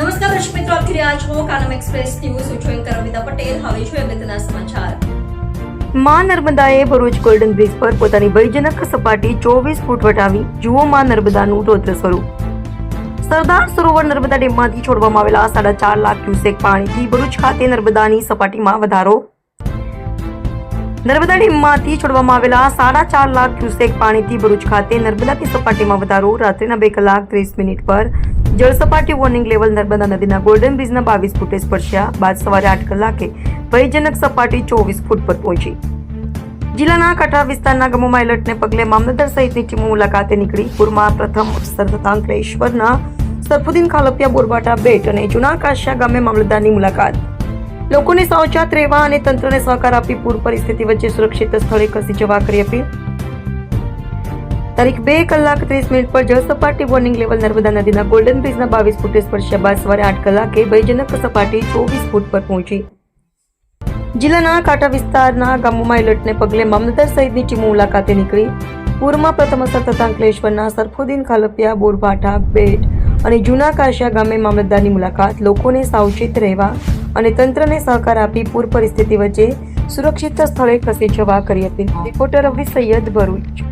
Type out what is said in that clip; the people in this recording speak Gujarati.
નમસ્કાર દર્શક મિત્રો, આપ જોઈ રહ્યા છો કાનમ એક્સપ્રેસ ન્યૂઝ હું છું એન્કર અમિતા પટેલ. હવે છું અગત્યના સમાચાર. માં નર્મદાએ ભરૂચ ગોલ્ડન બ્રિજ પર પોતાની ભયજનક સપાટી ચોવીસ ફૂટ વટાવી. જુઓ માં નર્મદાનું રૌદ્ર સ્વરૂપ. સરદાર સરોવર નર્મદા ડેમમાંથી છોડવામાં આવેલા સાડા ચાર લાખ ક્યુસેક પાણીથી ભરૂચ ખાતે નર્મદાની સપાટીમાં વધારો. નર્મદા ડેમમાંથી છોડવામાં આવેલા સાડા ચાર લાખ ક્યુસેક પાણીથી ભરૂચ ખાતે નર્મદાની સપાટીમાં વધારો. રાત્રિના બે કલાક ત્રીસ મિનિટ પર જળ સપાટી વોર્નિંગ લેવલ નર્મદા નદીના ગોલ્ડન બ્રિજના બાવીસ ફૂટે સ્પર્શ્યા બાદ સવારે આઠ કલાકે ભયજનક સપાટી ચોવીસ ફૂટ પર પહોંચી. જિલ્લાના કાંઠા વિસ્તારના ગામોમાં એલર્ટને પગલે મામલતદાર સહિતની ટીમો મુલાકાતે નીકળી. પૂરમાં પ્રથમ અવસર થતા અંકલેશ્વરના સરફુદ્દીન ખાલપિયા બોરબાટા બેટ અને જૂના કાશિયા ગામે મામલતદારની મુલાકાત. લોકોને સાવચેત રહેવા અને તંત્રને સહકાર આપી પૂર પરિસ્થિતિ વચ્ચે સુરક્ષિત સ્થળે ખસી જવા કરી અપીલ. તારીખ બે કલાક ત્રીસ મિનિટ પર જળ સપાટી વોર્નિંગ લેવલ નર્મદા નદીના ગોલ્ડન બ્રિજના બાવીસ ફૂટે સ્પર્શ્યા બાદ સવારે આઠ કલાકે ભયજનક સપાટી ચોવીસ ફૂટ પર પહોંચી. જિલ્લાના કાંઠા વિસ્તારના ગામોમાં એલર્ટને પગલે મામલતદાર સહિતની ટીમો મુલાકાતે નીકળી. પૂરમાં પ્રથમ અસર થતા અંકલેશ્વરના સરફુદ્દીન ખાલપિયા, બોરભાઠા, બેટ અને જૂના કાશિયા ગામે મામલતદારની મુલાકાત. લોકોને સાવચેત રહેવા અને તંત્રને સહકાર આપી પૂર પરિસ્થિતિ વચ્ચે સુરક્ષિત સ્થળે ખસી જવા કરી હતી. રિપોર્ટર અવિ સૈયદ ભરૂચ.